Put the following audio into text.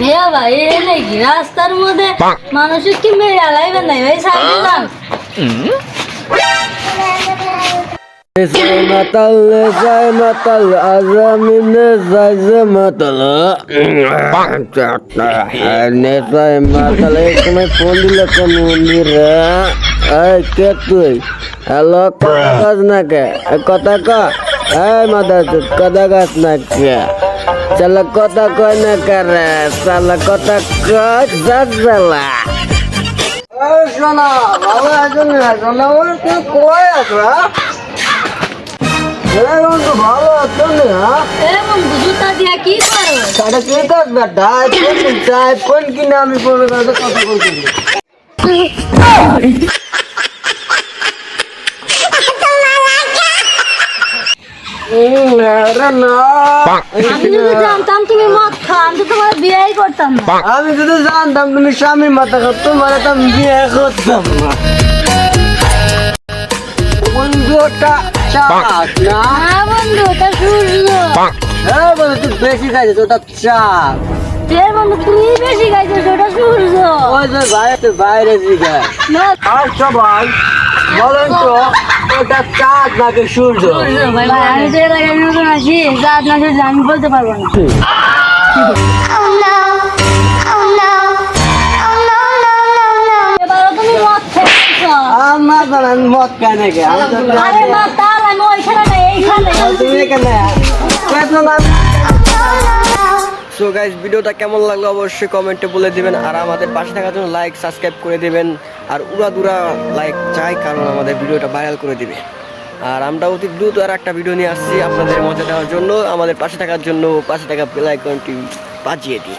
মেয়া ভাই এ নাকি রাস্তার মধ্যে মানুষের কি মেয়ে আলাইবে নাই? ভাই সাইকেল তুমি ফোন দিলে কোন মন্দিরে এই কে তুই? হ্যালো কথা কাজ না কে কথা ক। এই মাদার কথা কাজ না কে চালা কথা কয় না করে চালা কথা কয় শোনা ভালো আছো না? শোনা তুই কয় আছো হ্যাঁ? ভালো আছো না সাড়ে বেটা? ফোন কিনে আমি কথা বলতে আমি যদি জানতাম তুমি মদ খাও আমি তো তোমার বিয়েই করতাম না। আমি যদি জানতাম তুমি স্বামী মাথা খাও তোমার তো আমি বিয়ে করতাম না। বন্ধুটা চাস না হ্যাঁ বন্ধু ওটা সূর্য হ্যাঁ বন্ধু তুই বেশি খাইছিস ওটা এ বন্ধু তুই বেশি খাইছিস ওটা ওই যে বাইরে বাইরে না, আচ্ছা ভাই বলেন তো ওটা চাঁদ নাকি সূর্য? আমি তো এর আগে নতুন আছি জাত না সূর্য আমি বলতে পারব না আমার জানেন মদ নাকি আমি তো আরে না তার আমি ওইখানে না এইখানে। তুমি এখানে? সো গাইজ ভিডিওটা কেমন লাগল অবশ্যই কমেন্টে বলে দিবেন। আর আমাদের পাশে থাকার জন্য লাইক সাবস্ক্রাইব করে দিবেন। আর উড়া দুরা লাইক চাই, কারণ আমাদের ভিডিওটা ভাইরাল করে দিবে। আর আমরা অতি দ্রুত আর একটা ভিডিও নিয়ে আসছি আপনাদের মজা দেওয়ার জন্য। আমাদের পাশে থাকার জন্য পাশে থাকা লাইক আইকনটি বাজিয়ে দিই।